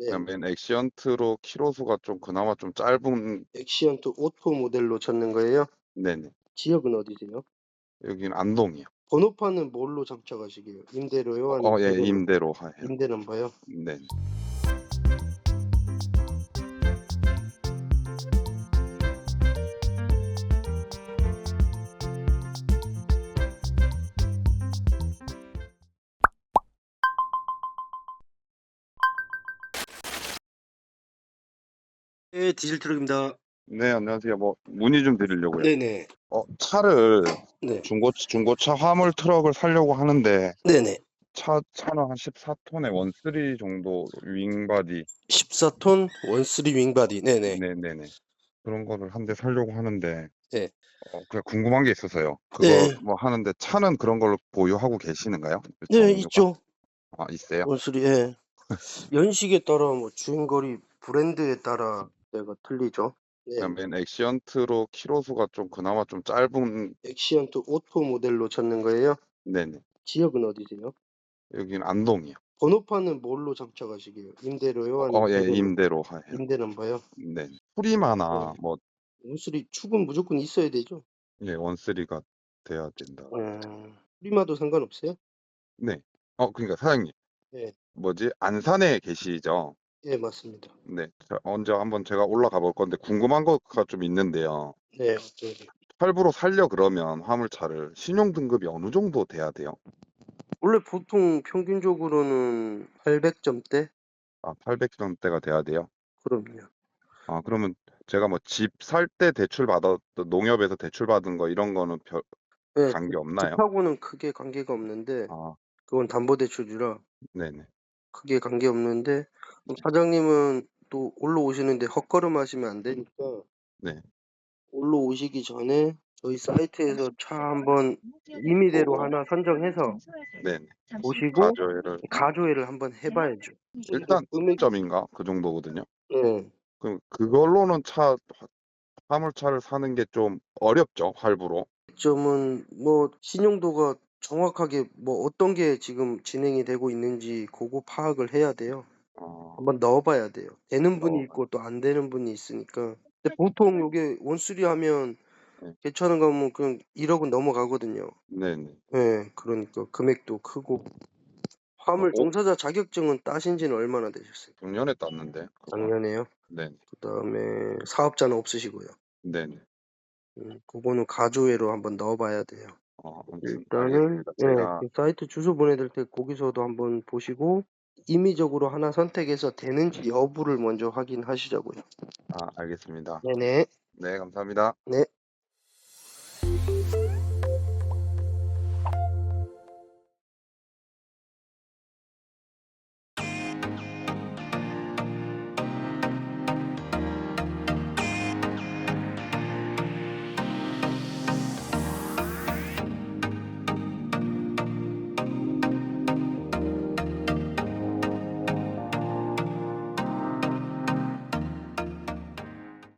네. 그냥 맨 액시언트로 키로수가 좀 그나마 좀 짧은 액시언트 오토 모델로 찾는 거예요? 네네. 지역은 어디세요? 여기는 안동이요. 번호판은 뭘로 장착하시게요? 임대로요? 아니면 어, 예, 그거로? 임대로 해요. 임대 넘버요? 네. 네, 디젤 트럭입니다. 네, 안녕하세요. 뭐 문의 좀 드리려고요. 네네. 어, 차를 네. 중고 중고차 화물 트럭을 사려고 하는데 네네. 차 차는 한 14톤에 원쓰리 정도 윙바디 14톤 원쓰리 윙바디. 네네. 네네네 그런 거를 한 대 사려고 하는데 네. 어, 그냥 궁금한 게 있어서요. 그거 네. 뭐 하는데 차는 그런 걸로 보유하고 계시는가요? 그 네? 있죠. 아, 있어요? 원쓰리, 예. 연식에 따라 뭐 주행거리 브랜드에 따라 내가 틀리죠. 네. 그냥 맨 액시언트로 키로수가 좀 그나마 좀 짧은 액시언트 오토 모델로 찾는 거예요? 네네. 지역은 어디세요? 여기는 안동이요. 번호판은 뭘로 장착하시게요? 임대로요? 아니면 어, 예, 그거로? 임대로 해요. 임대 넘버요? 네. 프리마나 뭐 원쓰리 축은 무조건 있어야 되죠. 예, 원쓰리가 돼야 된다. 음, 프리마도 상관없어요? 네. 어, 그러니까 사장님. 네. 뭐지? 안산에 계시죠? 예, 맞습니다. 네. 자, 언제 한번 제가 올라가 볼 건데 궁금한 거가 좀 있는데요. 네, 네. 할부로 살려 그러면 화물차를 신용 등급이 어느 정도 돼야 돼요? 원래 보통 평균적으로는 800 점대? 아, 800 점대가 돼야 돼요? 그럼요. 아, 그러면 제가 뭐 집 살 때 대출 받았던 농협에서 대출 받은 거 이런 거는 별 네, 관계 없나요? 집하고는 크게 관계가 없는데 아, 그건 담보대출이라 네네. 크게 관계 없는데 사장님은 또 올라오시는데 헛걸음 하시면 안 되니까 네. 올라오시기 전에 저희 사이트에서 차 한번 임의대로 하나 선정해서 네네. 보시고 가조회를 가조회를 한번 해봐야죠. 일단 금액, 점인가 그 정도거든요. 네. 그럼 그걸로는 차 화물차를 사는 게 좀 어렵죠, 할부로. 점은 뭐 신용도가 정확하게 뭐 어떤 게 지금 진행이 되고 있는지 그거 파악을 해야 돼요. 어, 한번 넣어 봐야 돼요. 되는 분이 있고 또 안 되는 분이 있으니까. 근데 보통 이게 원수리 하면 네. 괜찮은 거면 그냥 1억은 넘어가거든요. 네네. 예, 그러니까 금액도 크고. 화물 어? 종사자 자격증은 따신 지는 얼마나 되셨어요? 작년에 땄는데. 그거. 작년에요. 네네. 그다음에 사업자는 없으시고요. 네네. 음, 그거는 가조회로 한번 넣어 봐야 돼요. 어, 아무튼 일단은 알겠습니다. 예, 제가 그 사이트 주소 보내드릴 때 거기서도 한번 보시고 임의적으로 하나 선택해서 되는지 여부를 먼저 확인하시자고요. 아, 알겠습니다. 네네. 네, 감사합니다. 네.